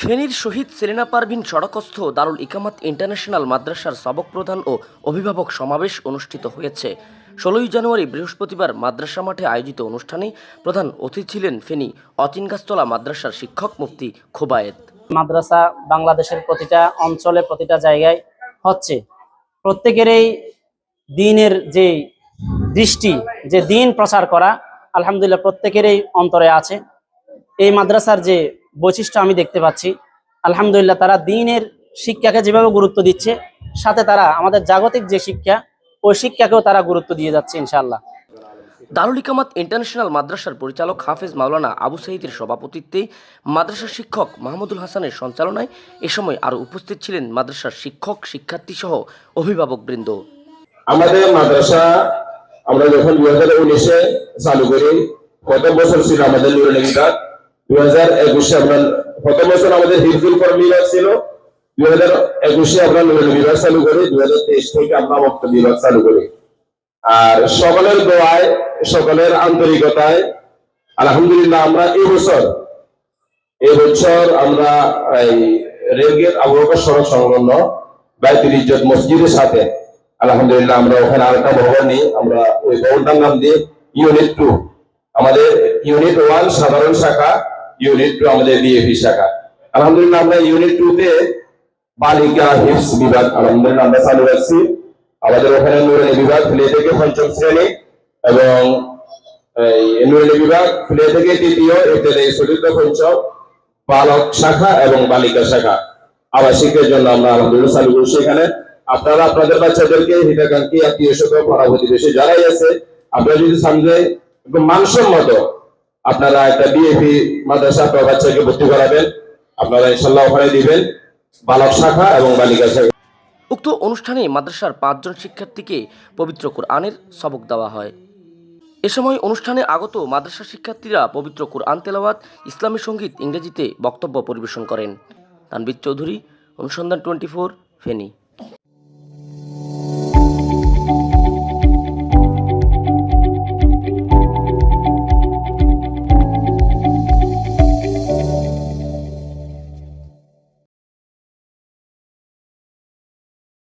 ফেনীর শহীদ সেলিনা পারভিন সড়কস্থ দারুল ইকামাত ইন্টারন্যাশনাল মাদ্রাসার সবক প্রধান ও অভিভাবক সমাবেশ অনুষ্ঠিত হয়েছে। ষোলোই জানুয়ারি বৃহস্পতিবার মাদ্রাসা মাঠে আয়োজিত অনুষ্ঠানে প্রধান অতিথি ছিলেন ফেনী অচিনগাছতলা মাদ্রাসার শিক্ষক মুফতি খোবায়েত। মাদ্রাসা বাংলাদেশের প্রতিটা অঞ্চলে প্রতিটা জায়গায় হচ্ছে। প্রত্যেকেরই দিনের যে দৃষ্টি যে দিন প্রচার করা আলহামদুলিল্লাহ প্রত্যেকেরই অন্তরে আছে। এই মাদ্রাসার যে বৈশিষ্ট্য আমি দেখতে পাচ্ছি আলহামদুলিল্লাহ তারা দিনের শিক্ষাকে যেভাবে গুরুত্ব দিচ্ছে সাথে তারা আমাদের জাগতিক যে শিক্ষা ওই শিক্ষাকেও তারা গুরুত্ব দিয়ে যাচ্ছে ইনশাআল্লাহ। দারুল ইকামাত ইন্টারন্যাশনাল মাদ্রাসার পরিচালক হাফেজ মাওলানা আবু সাইদের সভাপতিত্বে মাদ্রাসার শিক্ষক মাহমুদুল হাসানের সঞ্চালনায় এ সময় আরও উপস্থিত ছিলেন মাদ্রাসার শিক্ষক শিক্ষার্থী সহ অভিভাবকবৃন্দ। আমাদের মাদ্রাসা আমরা যখন দুই হাজার উনিশে চালু করি, প্রথম বছর ছিল আমাদের নুরুল দুই হাজার একুশে আমরা প্রথম বছর আমাদের হিফজুল কর্ম বিভাগ ছিল। দুই হাজার একুশে আমরা নুরুল বিভাগ চালু করি। দুই হাজার তেইশ থেকে আমরা মুক্ত বিভাগ চালু করি। আর সকলের দোয়ায়, সকলের আন্তরিকতায়, আলহামদুলিল্লাহ আমরা এই বছর এই বছর আমরা এই রেলগেট আবহাওয়া সড়ক সংলগ্ন বাইতুল ইজ্জত মসজিদের সাথে আলহামদুলিল্লাহ, আমরা ওখানে আরেকটা ভবন নিই আমরা ওই ভবনটার নাম দিই ইউনিট টু আমাদের ইউনিট ওয়ান সাধারণ শাখা ইউনিট টু আমাদের বিএপি শাখা। আলহামদুলিল্লাহ, আমরা ইউনিট টু তে বালিকা হিফস বিভাগ, আলহামদুলিল্লাহ, আমরা চালু রাখছি আমাদের ওখানে নুরানি বিভাগ, ফিলে থেকে পঞ্চম শ্রেণি, এবং নুরানি বিভাগ, ফিলে থেকে তৃতীয়, এতে চতুর্থ, পঞ্চম বালক শাখা এবং বালিকা শাখা। আবাসিকের জন্য আমরা আলহামদুলিল্লাহ চালু করছি এখানে। আপনারা আপনাদের বাচ্চাদেরকে হিতাকাঙ্ক্ষী আত্মীয় স্বজন, পাড়া প্রতিবেশী যারাই আছে, আপনারা যদি সামনে একদম মানসম্মত আপনারা একটা বিএপি মাদ্রাসা আপনার বাচ্চাকে ভর্তি করাবেন, আপনারা ইনশাল্লাহ ওখানে দিবেন বালক শাখা এবং বালিকা শাখা। উক্ত অনুষ্ঠানে মাদ্রাসার পাঁচজন শিক্ষার্থীকে পবিত্র কোরআনের সবক দেওয়া হয়। এ সময় অনুষ্ঠানে আগত মাদ্রাসা শিক্ষার্থীরা পবিত্র কোরআন তেলাওয়াত, ইসলামী সংগীত, ইংরেজিতে বক্তব্য পরিবেশন করেন। তানবির চৌধুরী, অনুসন্ধান টোয়েন্টি ফোর, ফেনী।